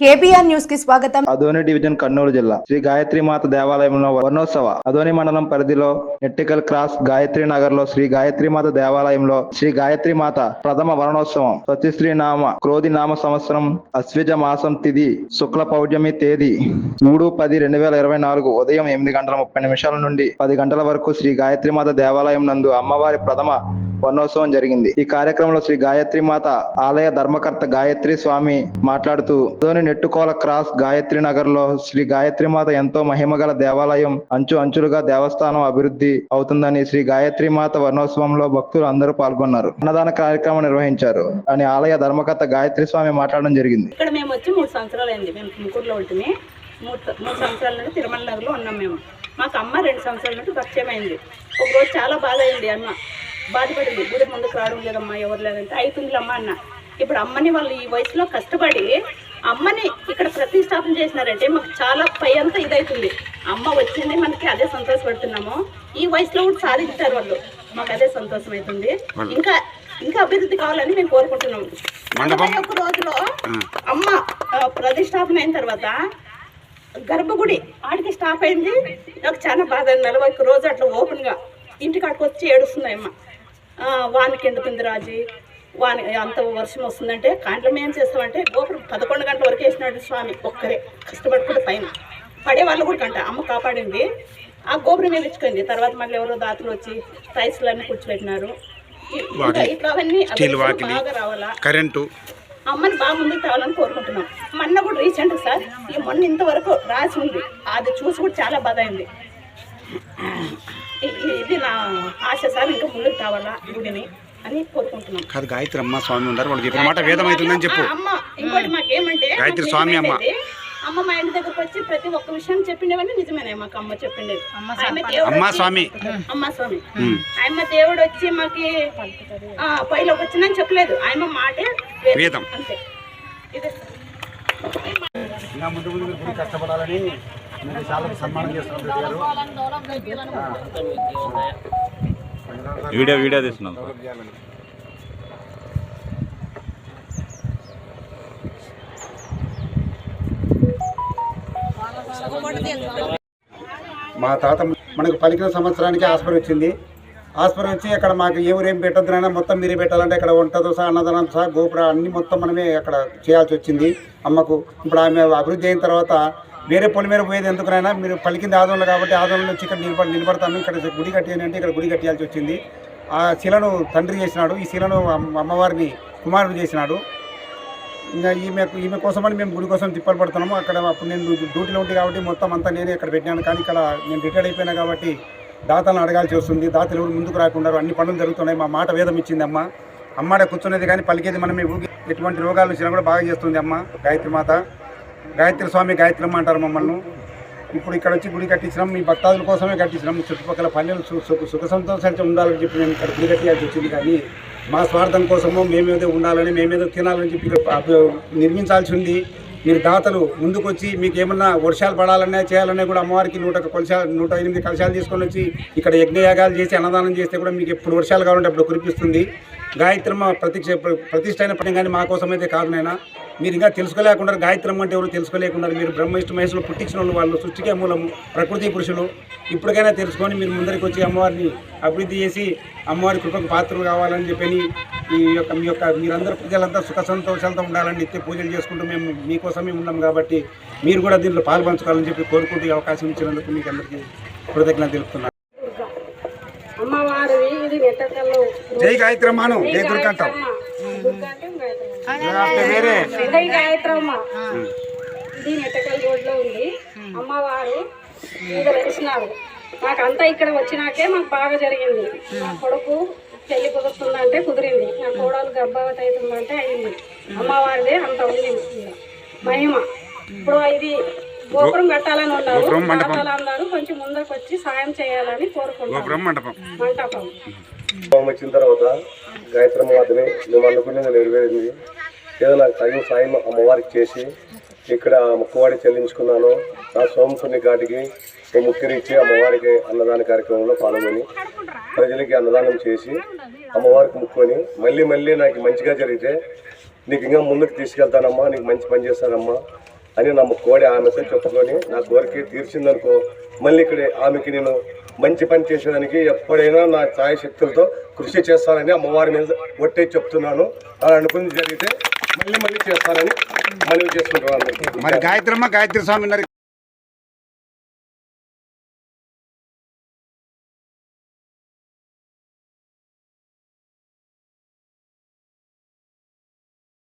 KBR న్యూస్కి స్వాగతం. Adoni division Kurnool జిల్లా. శ్రీ గాయత్రి మాత దేవాలయంలో వర్ణోత్సవ. అదోని మండలం పరిధిలో నెట్టికల్ క్రాస్ గాయత్రి నగర్లో శ్రీ గాయత్రి మాత దేవాలయంలో శ్రీ గాయత్రి మాత ప్రథమ వర్ణోత్సవం. సత్యశ్రీ నామ క్రోధి నామ సంవత్సరం అశ్విజ మాసం తిది శుక్ల పౌర్ణమి తేదీ మూడు పది రెండు వేల ఇరవై నాలుగు ఉదయం ఎనిమిది గంటల ముప్పై నిమిషాల నుండి పది గంటల వరకు శ్రీ గాయత్రి మాత దేవాలయం నందు అమ్మవారి ప్రథమ వర్ణోత్సవం జరిగింది. ఈ కార్యక్రమంలో శ్రీ గాయత్రి మాత ఆలయ ధర్మకర్త గాయత్రి స్వామి మాట్లాడుతూ అదోని నెట్టుకోల క్రాస్ గాయత్రి నగర్లో శ్రీ గాయత్రి మాత ఎంతో మహిమగల దేవాలయం అంచు అంచులుగా దేవస్థానం అభివృద్ధి అవుతుందని శ్రీ గాయత్రి మాత వర్ణోత్సవంలో భక్తులు అందరూ పాల్గొన్నారు. అన్నదాన కార్యక్రమం నిర్వహించారు అని ఆలయ ధర్మకర్త గాయత్రి స్వామి మాట్లాడడం జరిగింది. ఇక్కడ మేము వచ్చి మూడు సంవత్సరాలు అయింది మేము తుమ్కూరులో ఉంటుంది మూడు మూడు సంవత్సరాల నుండి తిరుమల నగర్లో ఉన్నాం మేము. మాకు అమ్మ రెండు సంవత్సరాల నుండి పరిచయం అయింది ఒకరోజు చాలా బాధ అయింది అమ్మ. బాధపడింది. గుడి ముందుకు రావడం లేదమ్మా ఎవరు లేదంటే. అవుతుంది అమ్మ అన్న. ఇప్పుడు అమ్మని వాళ్ళు ఈ వయసులో కష్టపడి అమ్మని ఇక్కడ ప్రతిష్టాపన చేసినారంటే మాకు చాలా పై అంతా ఇదవుతుంది అమ్మ వచ్చింది మనకి అదే సంతోషపడుతున్నాము. ఈ వయసులో కూడా సాధించారు వాళ్ళు. మాకు అదే సంతోషం అవుతుంది ఇంకా ఇంకా అభివృద్ధి కావాలని మేము కోరుకుంటున్నాము. నలభై ఒక్క రోజులో అమ్మ ప్రతిష్టాపన అయిన తర్వాత గర్భగుడి ఆడికి స్టాప్ అయింది. నాకు చాలా బాధ. నలభై ఒక్క రోజు అట్లా ఓపెన్గా ఇంటికి వచ్చి ఏడుస్తుంది అమ్మ. ఆ, వానికి ఎండుతుంది రాజీ వాని అంత వర్షం వస్తుందంటే కాంట్లో మేము ఏం చేస్తామంటే గోపురం పదకొండు గంటల వరకు వేసినాడు స్వామి ఒక్కరే కష్టపడుకుంటే పైన. పడే వాళ్ళు కూడా కంట అమ్మ కాపాడింది. ఆ గోపురం వేయించుకుంది తర్వాత మళ్ళీ ఎవరో దాతలు వచ్చి టైల్స్లు అన్నీ కూర్చోబెట్టినారు ఇట్లా అవన్నీ బాగా రావాలా? కరెంటు. అమ్మని బాగా ముందుకు తేవాలని కోరుకుంటున్నాం. మొన్న కూడా రీసెంట్ సార్ ఈ మొన్న ఇంతవరకు రాసి ఉంది. అది చూసి కూడా చాలా బాధ అయింది. ఇది నా ఆశ సార్ ఇంకా ముందుకు తేవాలా గుడిని అని కోరుకుంటున్నాం. కాదు గాయత్రి అమ్మ స్వామి ఉన్నారు వాళ్ళు చెప్పిన మాట వేదం అవుతుందని చెప్పు. అమ్మ ఇంకోటి మాకేమంటే గాయత్రి స్వామి అమ్మ. అమ్మ మా ఇంటి దగ్గరకు వచ్చి ప్రతి ఒక్క విషయం చెప్పిండేవన్నీ నిజమేనే మాకు అమ్మ చెప్పిండేది. అమ్మ వచ్చి- స్వామి. అమ్మ స్వామి. ఆయమ్మ దేవుడు వచ్చి మాకి ఆ, పైలోకి వచ్చిందని చెప్పలేదు. ఆయమ్మ మాటే వేదం. అంతే. ఇదే ముందు ముందు కష్టపడాలని మీరు చాలా సన్మానం వీడియో వీడియో తీస్తున్నాం. మా తాత మనకు పలికిన సంవత్సరానికి ఆస్పర్ వచ్చింది. ఆస్పర్ వచ్చి అక్కడ మాకు ఎవరు ఏం పెట్టొద్దునైనా మొత్తం మీరే పెట్టాలంటే అక్కడ వంటతో సహా అన్నదానం సహా గోపుర అన్ని మొత్తం మనమే అక్కడ చేయాల్సి వచ్చింది. అమ్మకు ఇప్పుడు ఆమె అభివృద్ధి అయిన తర్వాత వేరే పొలి మీద పోయేది ఎందుకునైనా మీరు పలికింది ఆదంలో కాబట్టి ఆదోళనలో వచ్చి ఇక్కడ నిలబడి నిలబడతాను. ఇక్కడ గుడి కట్టేయండి అంటే ఇక్కడ గుడి కట్టేయాల్సి వచ్చింది. ఆ శిలను తండ్రి చేసినాడు. ఈ శిలను అమ్మవారిని కుమారుడు చేసినాడు. ఇంకా ఈమె ఈమె కోసమని మేము గుడి కోసం తిప్పలు పడుతున్నాము. అక్కడ అప్పుడు నేను డ్యూటీలో ఉంటుంది కాబట్టి మొత్తం అంతా నేనే అక్కడ పెట్టినాను. కానీ ఇక్కడ నేను రిటైర్డ్ అయిపోయినా కాబట్టి దాతలను అడగాల్సి వస్తుంది. దాతలు ఎవరు ముందుకు రాకుండా అన్ని పనులు జరుగుతున్నాయి. మా మాట వేదం ఇచ్చింది అమ్మ. అమ్మాడ కూర్చునేది కానీ పలికేది మనం ఎటువంటి రోగాలు వచ్చినా కూడా బాగా చేస్తుంది అమ్మ. గాయత్రి మాత. గాయత్రి స్వామి గాయత్రమ్మ అంటారు మమ్మల్ని. ఇప్పుడు ఇక్కడ వచ్చి గుడి కట్టించినాం మీ భక్తాదుల కోసమే కట్టించినాం. చుట్టుపక్కల పల్లెలు సుఖ సంతోషాలతో ఉండాలని చెప్పి మేము ఇక్కడ గుడి కట్టియాల్సి వచ్చింది. కానీ మా స్వార్థం కోసమో మేమేదో ఉండాలని మేమేదో తినాలని చెప్పి నిర్మించాల్సి ఉంది. మీరు దాతలు ముందుకు వచ్చి మీకు ఏమన్నా వర్షాలు పడాలన్నా చేయాలన్నా కూడా అమ్మవారికి నూట ఒక కొలశాలు నూట ఎనిమిది కలశాలు తీసుకొని వచ్చి ఇక్కడ యజ్ఞయాగాలు చేసి అన్నదానం చేస్తే కూడా మీకు ఎప్పుడు వర్షాలు కావాలంటే అప్పుడు కురిపిస్తుంది. గాయత్రమ్మ ప్రతిష్ట ప్రతిష్ట అయిన పని కానీ మా కోసమైతే కాదు నాయనా. మీరు ఇంకా తెలుసుకోలేకుండా గాయత్రమ్మ అంటే ఎవరు తెలుసుకోలేకుండా మీరు బ్రహ్మయిష్ట మహేశ్వరులు పుట్టించిన వాళ్ళు వాళ్ళు సృష్టికే మూలము ప్రకృతి పురుషులు. ఇప్పటికైనా తెలుసుకొని మీరు ముందరికి వచ్చి అమ్మవారిని అభివృద్ధి చేసి అమ్మవారి కృపకు పాత్రలు కావాలని చెప్పని ఈ యొక్క మీ యొక్క మీరందరూ ప్రజలంతా సుఖ సంతోషాలతో ఉండాలని నిత్య పూజలు చేసుకుంటూ మేము మీకోసమే ఉన్నాం కాబట్టి మీరు కూడా దీంట్లో పాల్పంచుకోవాలని చెప్పి కోరుకుంటూ అవకాశం ఇచ్చినందుకు మీకు అందరికీ కృతజ్ఞత తెలుపుతున్నాను. జై గాయత్రమ్మాను జై దుర్గంటాం జై గాయత్రమ్మ ఇది నెట్టకల్ రోడ్లో ఉంది. అమ్మవారు మీద వెలిసినారు నాకు అంతా ఇక్కడ వచ్చినాకే మాకు బాగా జరిగింది. నా కొడుకు పెళ్ళి కుదురుతుందంటే కుదిరింది. నా కోడలు గర్భవతి అవుతుందంటే అయింది అమ్మవారిదే అంత ఉంది. మహిమ. ఇప్పుడు ఇది గోపురం కట్టాలని ఉన్నారు. గోపురం, మండపం. కట్టాలన్నారు కొంచెం ముందరకు వచ్చి సాయం చేయాలని కోరుకుంటున్నాం గోపురం మండపం. మంటపం వచ్చిన తర్వాత గాయత్రమ్మ మాత్రమే మేము అనుకునేది నెరవేరింది. ఏదో నాకు తగిన సాయం అమ్మవారికి చేసి ఇక్కడ ముక్కవాడి చెల్లించుకున్నాను. నా సోమకుని ఘాటికి ముక్కిరిచ్చి ఇచ్చి అమ్మవారికి అన్నదాన కార్యక్రమంలో పాల్గొని ప్రజలకి అన్నదానం చేసి అమ్మవారికి ముక్కొని మళ్ళీ మళ్ళీ నాకు మంచిగా జరిగితే నీకు ఇంకా ముందుకు తీసుకెళ్తానమ్మా నీకు మంచి పని చేస్తానమ్మా అని నా కోడి ఆమెతో చెప్పుకొని నా కోరిక తీర్చిందనుకో మళ్ళీ ఇక్కడ ఆమెకి నేను మంచి పని చేసేదానికి ఎప్పుడైనా నా ఛాయ శక్తులతో కృషి చేస్తానని అమ్మవారి మీద ఒట్టే చెప్తున్నాను. అలా అనుకుని జరిగితే మళ్ళీ మళ్ళీ చేస్తారని మనవి చేసుకుంటున్నాను. మరి గాయత్రమ్మ గాయత్రి స్వామి